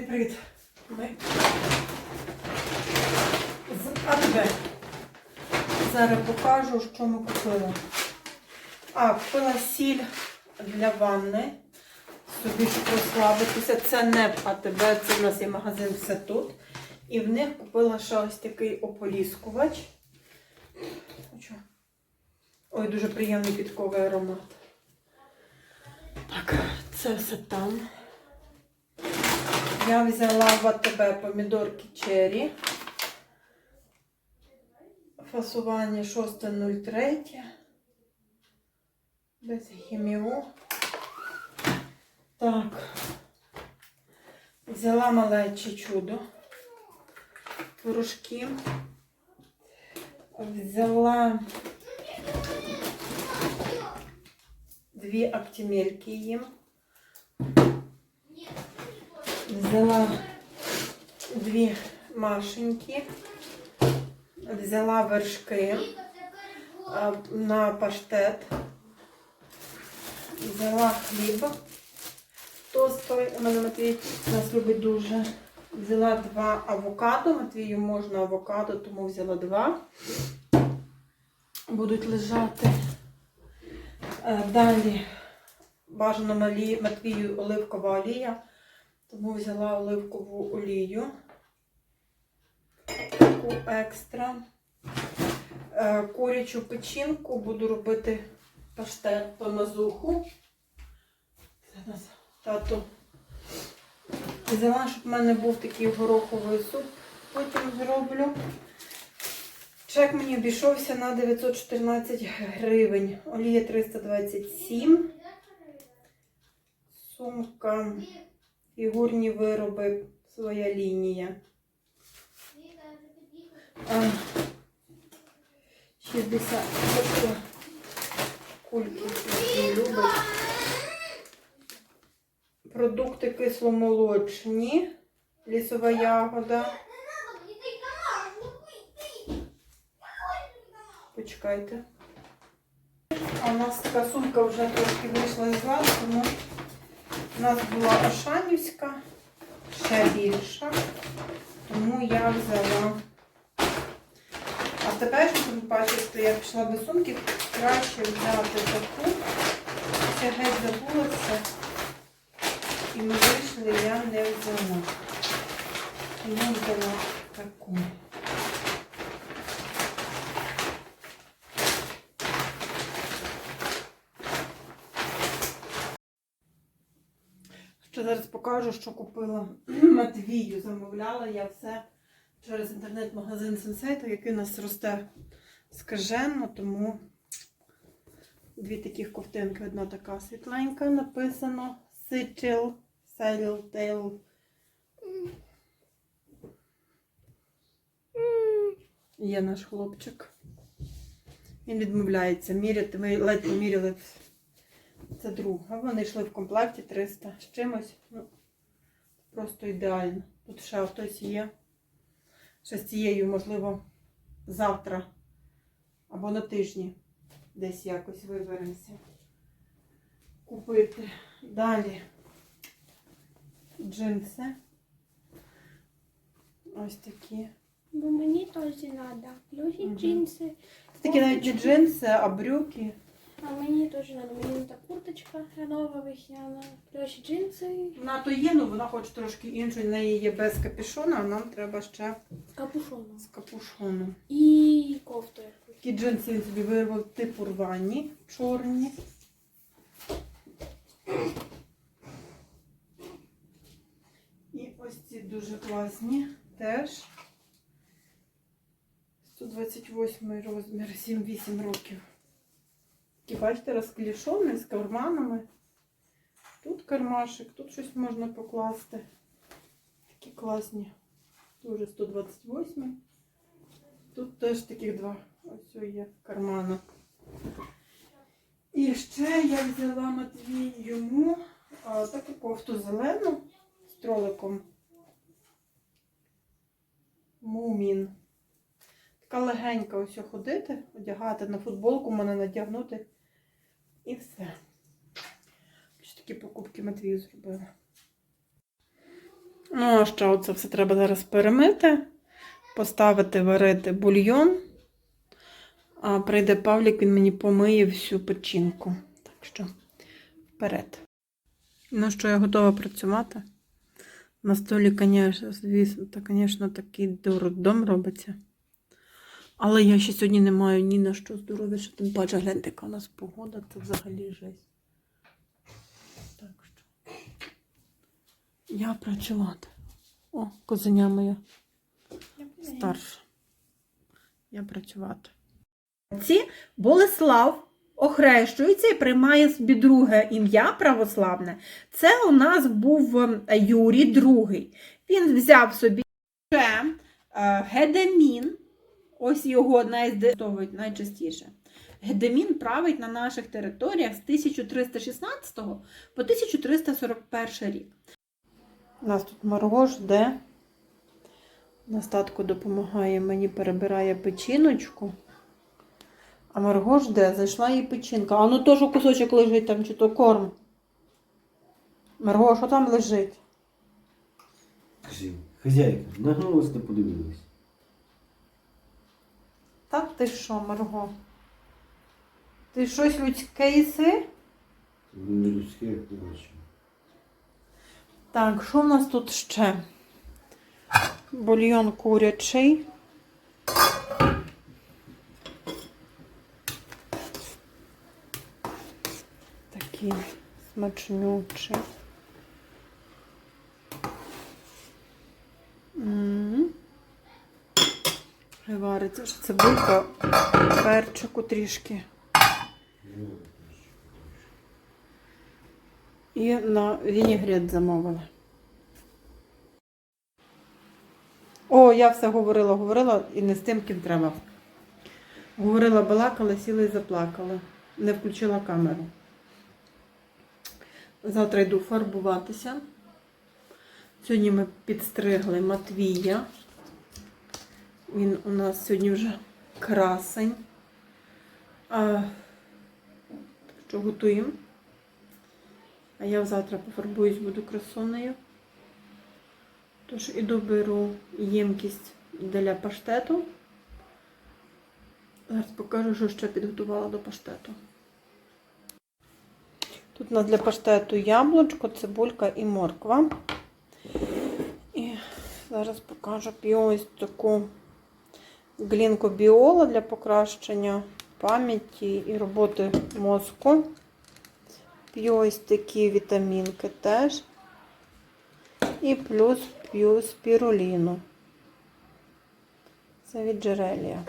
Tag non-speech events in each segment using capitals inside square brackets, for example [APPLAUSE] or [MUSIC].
Привіт. Ми з АТБ. Зараз покажу, що ми купили. А, купила сіль для ванни. Собі, щоб розслабитися. Це не в АТБ, це в нас є магазин все тут. І в них купила ще ось такий ополіскувач. Ой, дуже приємний підковий аромат. Так, це все там. Я взяла в АТБ помідорки черрі. Фасування 6.03. Без хіміо. Так. Взяла малече чудо. Творожки. Взяла дві актимельки їм. Взяла дві машеньки, взяла вершки на паштет, взяла хліб тостовий, у мене Матвій нас любить дуже. Взяла два авокадо, Матвію можна авокадо, тому взяла два. Будуть лежати. Е, Далі бажано Матвію оливкова олія. Тому взяла оливкову олію. Таку екстра. Е, Курячу печінку буду робити паштет по мазуху. Нас тато. Взяла, щоб в мене був такий гороховий суп. Потім зроблю. Чек мені обійшовся на 914 гривень. Олія 327. Сумка. Фігурні вироби, своя лінія. А, 60 тобто кульки любить. Продукти кисломолочні, лісова ягода. Почекайте. А у нас така сумка вже трошки вийшла із ладу, тому у нас була Ашанівська, ще більша, тому я взяла. А тепер, щоб ви бачите, я пішла до сумки, краще взяти таку. Я геть забулася. І ми вийшли, я не взяла. Тому взяла таку. Ще зараз покажу, що купила [CLEARS THROAT] Матвію. Замовляла я все через інтернет-магазин Сенсейто, який у нас росте скаженно, тому дві таких ковтинки. Одна така світленька, написано Сичил, Селіл, Тейл. Є наш хлопчик. Він відмовляється міряти. Ми ледь поміряли. Це друга. Вони йшли в комплекті 300 з чимось. Ну, просто ідеально. Тут ще хтось є. Ще з цією, можливо, завтра або на тижні десь якось виберемося. Купити. Далі джинси. Ось такі. Бо мені теж треба. Плюсі Мгм. джинси. Це такі навіть не джинси, а брюки. А мені теж треба. Мені та курточка нова весняна. Плюсі джинси. Вона то є, ну вона хоче трошки іншу. В неї є без капюшона, а нам треба ще З капюшоном. з капюшоном. І кофту якусь. Такі джинси він собі вирвав типу рвані, чорні. І ось ці дуже класні теж. 128 розмір, 7-8 років. Такі, бачите, розклішовані з карманами. Тут кармашик, тут щось можна покласти. Такі класні. Дуже 128. Тут теж таких два. Ось є кармана. І ще я взяла Матвій йому а, таку кофту зелену з троликом. Мумін. Така легенька ось ходити, одягати на футболку, мене надягнути. І все. Ось такі покупки Матвію зробила. Ну, а ще оце все треба зараз перемити, поставити варити бульйон. А прийде Павлік, він мені помиє всю печінку. Так що вперед. Ну що, я готова працювати. На столі, звісно, та, звісно, такий дурдом робиться. Але я ще сьогодні не маю ні на що здоров'я, що тим паче гляньте, яка у нас погода, це взагалі жесть. Так що. Я працювати. О, козеня моя старша. Я працювати. Ці Болеслав охрещується і приймає собі друге ім'я православне. Це у нас був ем, Юрій II. Він взяв собі е, Гедемін, ось його найздестовують найчастіше. Гедемін править на наших територіях з 1316 по 1341 рік. У нас тут Марго жде. Настатку допомагає мені, перебирає печіночку. А Марго жде, зайшла їй печінка. А ну що кусочок лежить там, чи то корм. Марго, що там лежить? Хазяйка, нагнулась та подивилась. Так ти що, Марго? Ти щось людське їси? Не людське, як бачиш. Так, що в нас тут ще? Бульйон курячий. Такий смачнючий. М. Хай вариться ж цибулька, перчику трішки. І на вінігрет замовили. О, я все говорила, говорила і не з тим, ким треба. Говорила, балакала, сіла і заплакала. Не включила камеру. Завтра йду фарбуватися. Сьогодні ми підстригли Матвія. Він у нас сьогодні вже красень. Що готуємо. А я завтра пофарбуюсь, буду красунею. Тож іду беру ємкість для паштету. Зараз покажу, що ще підготувала до паштету. Тут у нас для паштету яблучко, цибулька і морква. І зараз покажу ось таку глінку біола для покращення пам'яті і роботи мозку. П'ю ось такі вітамінки теж. І плюс п'ю спіруліну. Це від джерелія.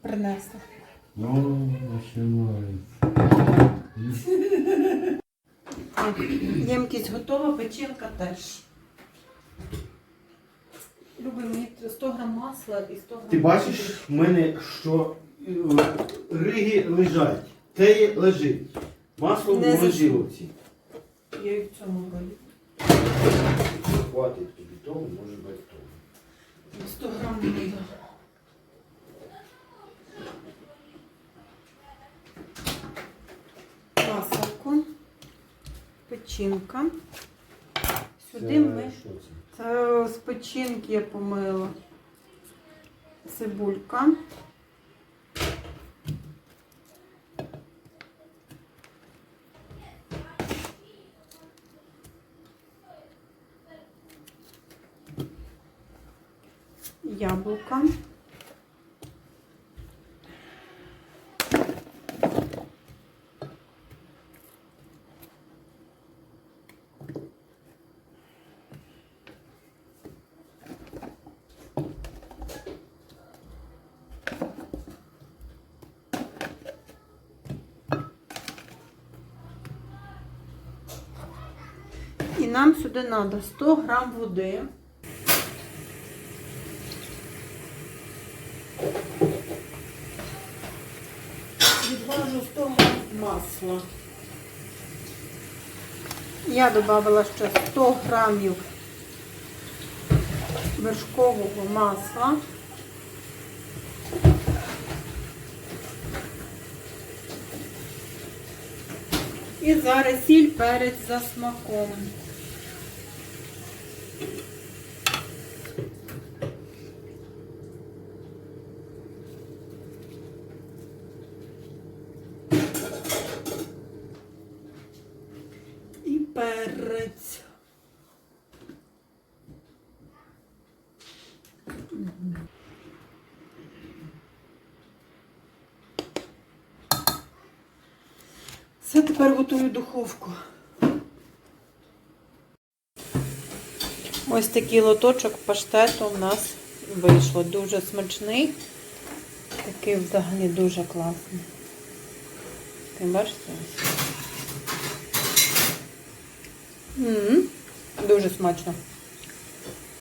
Принесла. Ну, починається. Ємкість готова, печінка теж. Люби мені 100 грам масла і 100 грам. Ти бачиш, в мене що е, риги лежать, теє лежить. Масло Не в морозиловці. Я і в цьому роді. Хватить тобі того, може бути того. 100 грам буде. Маселку, печінка. Сюди ми. що це? Це з печінки я помила. Цибулька. Яблука. І нам сюди треба 100 грам води. Відважу 100 грам масла. Я додала ще 100 грамів вершкового масла. І зараз сіль, перець за смаком. І перець. Все, тепер готую духовку. Ось такий лоточок паштету у нас вийшло. Дуже смачний. Такий взагалі дуже класний. Ти бачите? Дуже смачно.